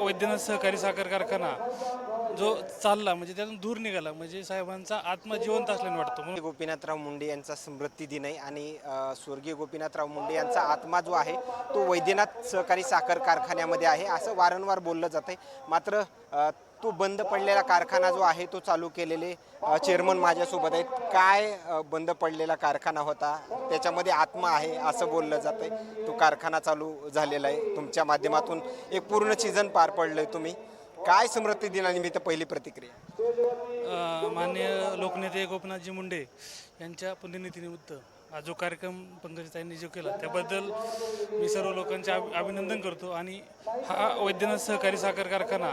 वैद्यनाथ सहकारी साखर कारखाना. जो चालला म्हणजे त्यातून दूर निघाला म्हणजे साहेबांचा आत्मा जिवंत असल्याने वाटतो म्हणून. गोपीनाथराव मुंडे यांचा स्मृती दिन आहे आणि अ, स्वर्गीय गोपीनाथराव मुंडे यांचा आत्मा जो आहे तो वैद्यनाथ सहकारी साखर कारखान्यामध्ये आहे असं वारंवार बोललं जातं मात्र अ, तो बंद पडलेला कारखाना जो आहे तो चालू केलेले अ, चेअरमन माझ्यासोबत आहेत. काय अ, बंद पडलेला कारखाना होता त्याच्यामध्ये आत्मा आहे असं बोललं जातंय तो कारखाना चालू झालेला आहे. तुमच्या माध्यमातून एक पूर्ण सीझन पार पडलं आहे तुम्ही. काय स्मृती दिनानिमित्त पहिली प्रतिक्रिया? अ, माननीय लोकनेते गोपीनाथजी मुंडे यांच्या पुण्यनिधीनिमित्त हा जो कार्यक्रम पंकजताईंनी जो केला त्याबद्दल मी सर्व लोकांचे अभि- अभिनंदन करतो. आणि हा वैद्यनाथ सहकारी साखर कारखाना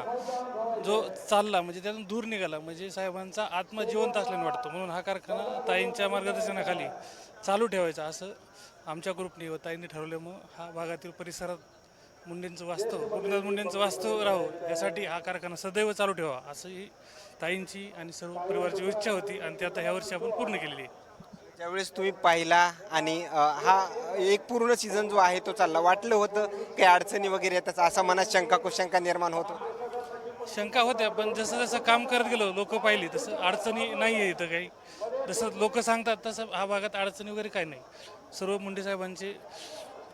जो चालला म्हणजे त्यातून दूर निघाला म्हणजे साहेबांचा आत्मा जिवंत असल्याने वाटतो. म्हणून हा कारखाना ताईंच्या मार्गदर्शनाखाली चालू ठेवायचा असं आमच्या ग्रुपने व ताईंनी ठरवल्यामुळं हा भागातील परिसरात मुंडेंचं वास्तव गोपीनाथ मुंडेंचं वास्तव राहो यासाठी हा कारखाना सदैव चालू ठेवा असं ही ताईंची आणि सर्व परिवाराची इच्छा होती आणि ती आता ह्या वर्षी आपण पूर्ण केलेली आहे. ज्यावेळेस तुम्ही पाहिला आणि अ, हा एक पूर्ण सीझन जो आहे तो चालला वाटलं होतं काही अडचणी वगैरे येतात असा मनात शंका कुशंका निर्माण होतो? शंका होत्या पण जसं जसं काम करत गेलो लोक पाहिली तसं अडचणी नाही आहे इथं काही. जसं लोक सांगतात तसं हा भागात अडचणी वगैरे काही नाही. सर्व मुंडे साहेबांचे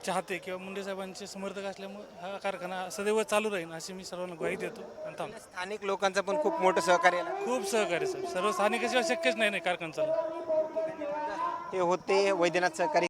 चाहते किंवा मुंडे साहेबांचे समर्थक असल्यामुळे हा कारखाना सदैव चालू राहील अशी मी सर्वांना ग्वाही देतो आणि थांबतो. स्थानिक लोकांचं पण खूप मोठं सहकार्य आहे. खूप सहकार्य सर सर्व स्थानिकाशिवाय शक्यच नाही नाही कारखाना चालू हे होते वैद्यनाथ सहकारी